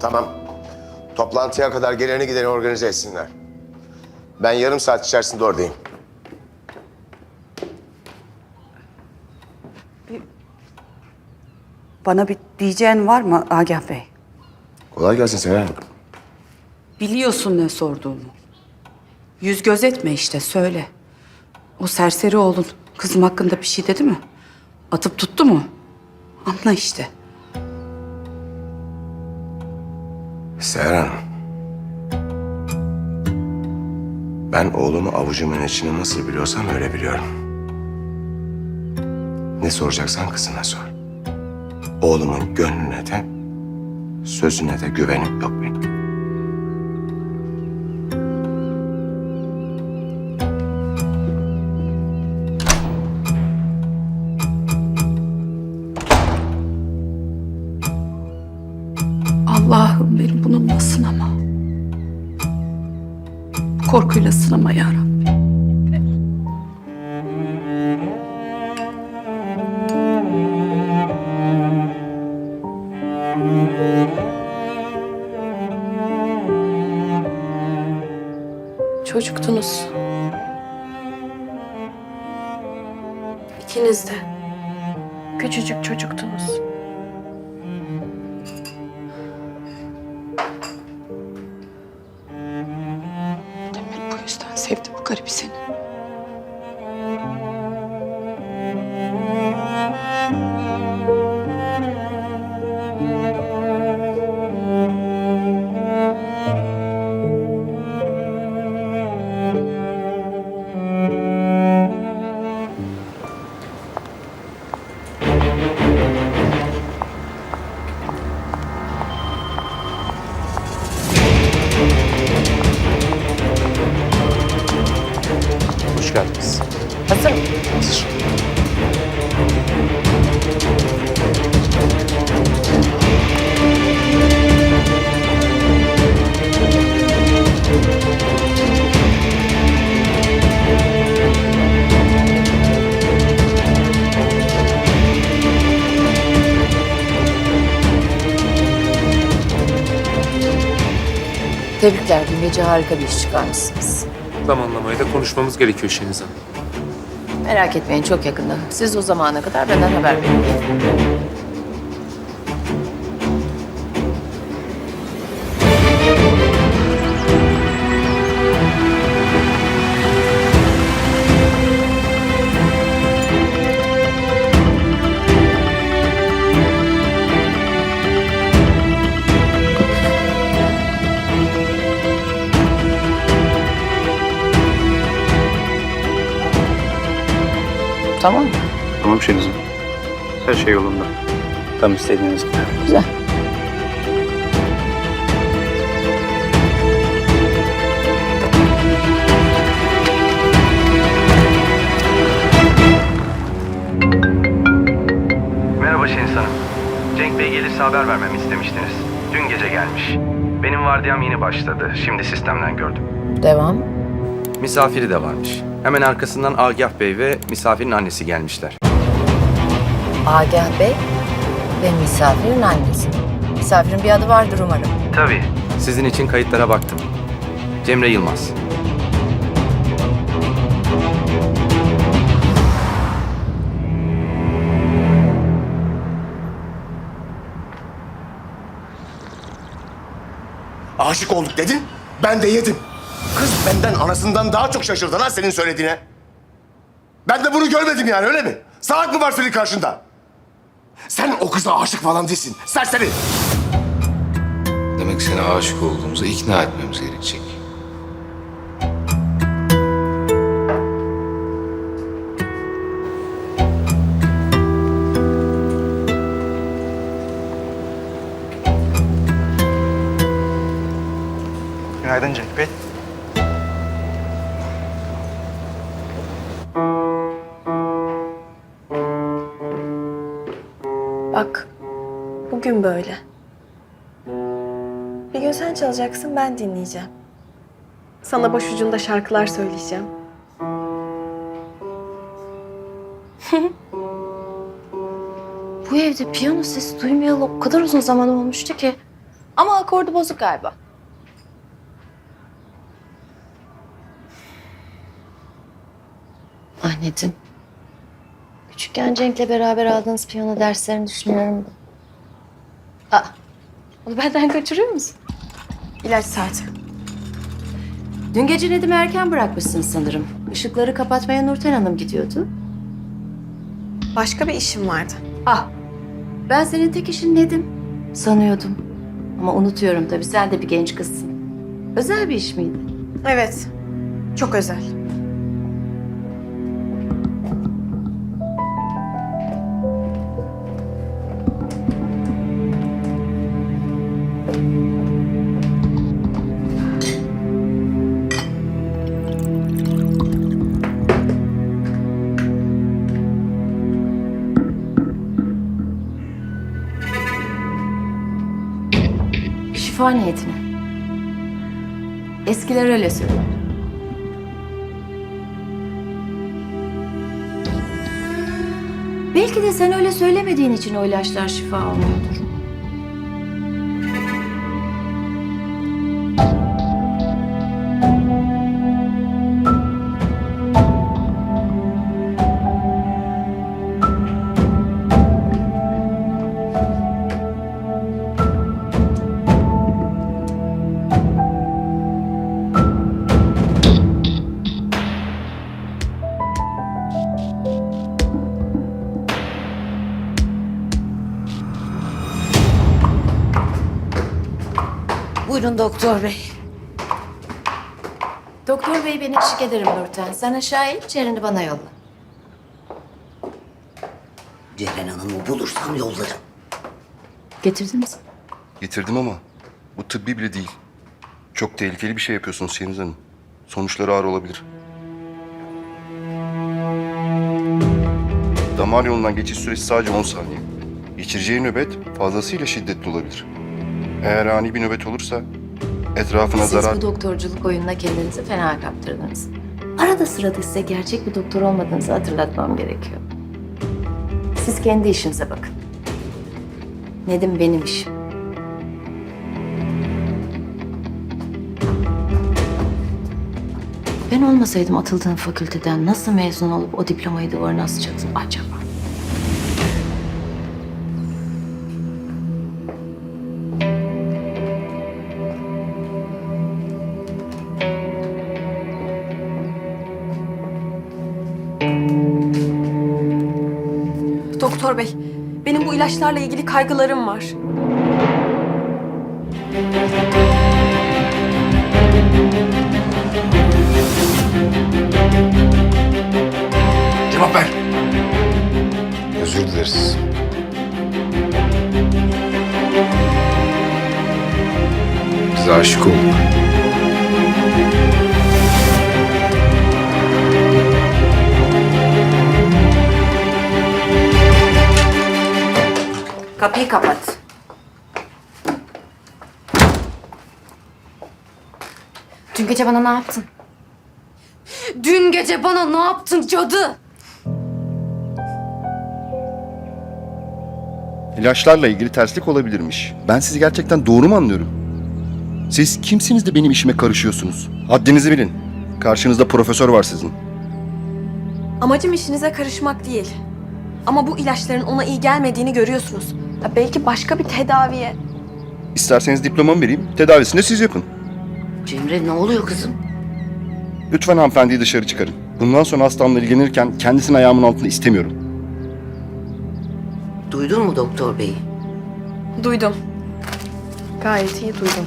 Tamam. Toplantıya kadar geleni gideni organize etsinler. Ben yarım saat içerisinde oradayım. Bana bir diyeceğin var mı Agah Bey? Kolay gelsin Seyhan. Biliyorsun ne sorduğumu. Yüz göz etme işte söyle. O serseri oğlun kızım hakkında bir şey dedi mi? Atıp tuttu mu? Anla işte. Seyhan. Ben oğlumu avucumun içine nasıl biliyorsam öyle biliyorum. Ne soracaksan kızına sor. Oğlumun gönlüne de, sözüne de güvenim yok benim. Allah'ım benim bununla sınama. Bu korkuyla sınama ya Rabbi. Çocuktunuz. İkiniz de. Küçücük çocuktunuz. Garibi seni. Hoş geldiniz. Hazır mı? Hazır. Tebrikler. Dün gece harika bir iş çıkarmışsınız. Zamanlamayı da konuşmamız gerekiyor Şeniz Hanım. Merak etmeyin çok yakında. Siz o zamana kadar benden haber verin. Tamam mı? Tamam Şeniz Hanım. Her şey yolunda. Tam istediğiniz gibi. Güzel. Merhaba Şeniz Hanım. Cenk Bey gelirse haber vermemi istemiştiniz. Dün gece gelmiş. Benim vardiyam yeni başladı. Şimdi sistemden gördüm. Devam. Misafiri de varmış. Hemen arkasından Agah Bey ve misafirin annesi gelmişler. Agah Bey ve misafirin annesi. Misafirin bir adı vardır umarım. Tabii. Sizin için kayıtlara baktım. Cemre Yılmaz. Aşık olduk dedin, ben de yedim. Kız benden anasından daha çok şaşırdı lan senin söylediğine. Ben de bunu görmedim yani öyle mi? Salak mı var senin karşında? Sen o kıza aşık falan değilsin. Serseri. Demek seni aşık olduğumuza ikna etmemiz gerekecek. Günaydın Cenk Bey. Bugün böyle. Bir gün sen çalacaksın, ben dinleyeceğim. Sana başucunda şarkılar söyleyeceğim. Bu evde piyano sesi duymayalı o kadar uzun zaman olmuştu ki Ama akordu bozuk galiba. Anneciğim. Küçükken Cenk'le beraber aldığınız piyano derslerini düşünüyorum da. Aa, onu benden kaçırıyor musun? İlaç saati. Dün gece Nedim'i erken bırakmışsın sanırım. Işıkları kapatmaya Nurten Hanım gidiyordu. Başka bir işim vardı. Ah, ben senin tek işin Nedim sanıyordum. Ama unutuyorum tabii sen de bir genç kızsın. Özel bir iş miydi? Evet. Çok özel. Şifa niyetine. Eskiler öyle söyler. Belki de sen öyle söylemediğin için o ilaçlar şifa olmuyordur. Buyurun doktor bey. Doktor bey ben eşlik ederim Nurten. Sen aşağı in, Ceren'i bana yolla. Ceren Hanım'ı bulursam yollarım. Getirdiniz mi? Getirdim ama bu tıbbi bile değil. Çok tehlikeli bir şey yapıyorsunuz Şeniz Hanım. Sonuçları ağır olabilir. Damar yolundan geçiş süresi sadece 10 saniye. Geçireceği nöbet fazlasıyla şiddetli olabilir. Eğer ani bir nöbet olursa etrafına Siz zarar... bu doktorculuk oyununa kendinizi fena kaptırdınız. Arada sırada size gerçek bir doktor olmadığınızı hatırlatmam gerekiyor. Siz kendi işinize bakın. Nedim benim işim. Ben olmasaydım atıldığın fakülteden nasıl mezun olup o diplomayı duvarına asacaktın acaba? Doktor bey, benim bu ilaçlarla ilgili kaygılarım var. Cevap ver. Özür dileriz. Biz aşık olduk. Kapıyı kapat. Dün gece bana ne yaptın? Dün gece bana ne yaptın cadı? İlaçlarla ilgili terslik olabilirmiş. Ben sizi gerçekten doğru mu anlıyorum? Siz kimsiniz de benim işime karışıyorsunuz? Haddinizi bilin. Karşınızda profesör var sizin. Amacım işinize karışmak değil. Ama bu ilaçların ona iyi gelmediğini görüyorsunuz. Ya belki başka bir tedaviye. İsterseniz diplomamı vereyim, tedavisini de siz yapın. Cemre ne oluyor kızım? Lütfen hanımefendiyi dışarı çıkarın. Bundan sonra hastamla ilgilenirken kendisini ayağımın altında istemiyorum. Duydun mu doktor beyi? Duydum. Gayet iyi duydum.